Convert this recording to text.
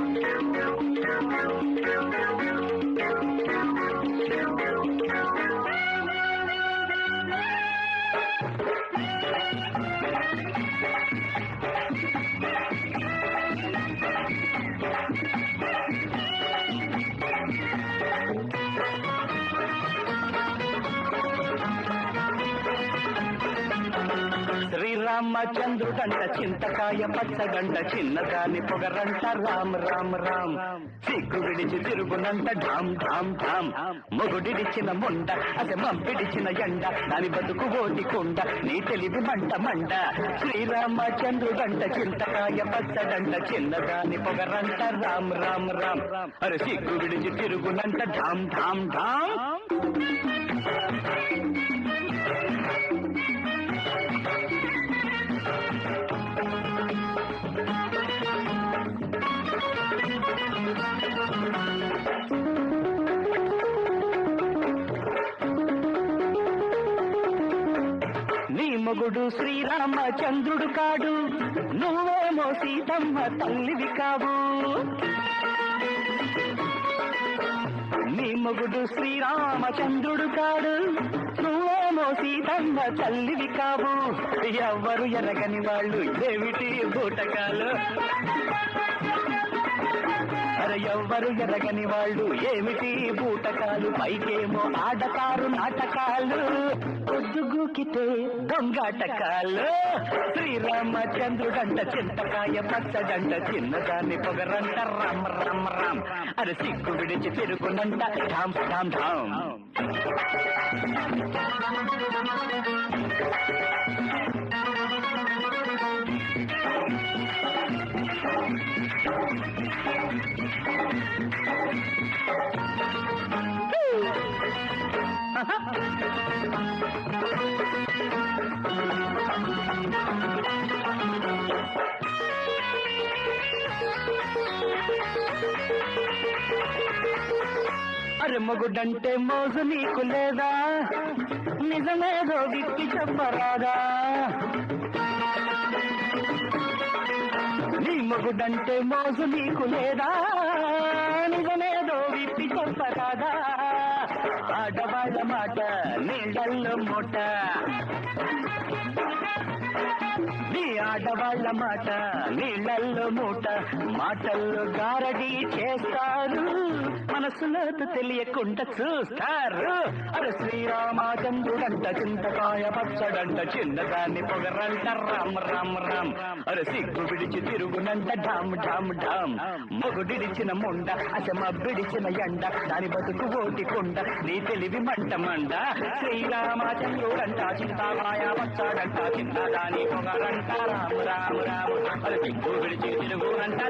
Música శ్రీరామచంద్రుడంట చింతకాయ పచ్చగంట చిన్నదాని పొగరంట రామ్ రామ్ రామ్. సిగ్గు విడిచి తిరుగునంట ఢామ్ ఢామ్ ఢామ్. మొగుడిడిచిన ముండ అసె మంపిడిచిన ఎండ. దాని బతుకు ఓటి కుండ నీ తెలివి మంట మండ. శ్రీరామచంద్రుడంట చింతకాయ పచ్చగంట చిన్నదాని పొగరంట రామ్ రామ్ రామ్. అరే సిగ్గు విడిచి తిరుగునంట ఢామ్ ఢామ్ ఢామ్. నీ మొగుడు శ్రీరామచంద్రుడు కాడు. నువ్వేమో సీతమ్మ తల్లివి కావు. నీ మొగుడు శ్రీరామచంద్రుడు కాడు. నువ్వేమో సీతమ్మ తల్లివి కావు. ఎవ్వరు ఎరగని వాళ్ళు ఏమిటి బూటకాలు? ఎవ్వరు ఎరగని వాళ్ళు ఏమిటి బూటకాలు? పైకేమో ఆడతారు నాటకాలు. పొద్దుగూకితే దొంగాటకాలు శ్రీరామచంద్రుడంట చింతకాయ పచ్చడంట చిన్నదాన్ని పొగరంట. రమ్ రమ్ రమ్. అది సిగ్గు విడిచి తిరుగునంట. ధామ్ ధామ్ ధామ్. అరే మొగుడంటే మోజు నీకు లేదా? నిజమేదో విప్పి చెప్పరాదా? నీ మొగుడంటే మోజు నీకు లేదా? నిజమేదో విప్పి చెప్పరాదా? ఆడవాళ్ళ మాట నీళ్ళల్లో మూట. నీ ఆడవాళ్ళ మాట నీళ్ళల్లో మూట మాటల్లో గారడి చేస్తారు. మనసులో తెలియకుండా చూస్తారు. అరే శ్రీరామచంద్రుడంట చింతకాయ పచ్చడంట చిన్నదాన్ని పొగరంట. రామ్ రామ్ రామ్. అరే సిగ్గు విడిచి తిరుగునంట ఢామ్ ఢామ్ ఢామ్. మొగుడిడిచిన ముండ అసమ బిడిచిన ఎండ. దాని బతుకు ఓటి కొండ నీ తెలివి మంట మండ. శ్రీరామచంద్రుడంట చింతకాయ పచ్చడంట చిన్నదాని పొగరంట. రాము రాము రాము అరే సిగ్గు విడిచి తిరుగునంట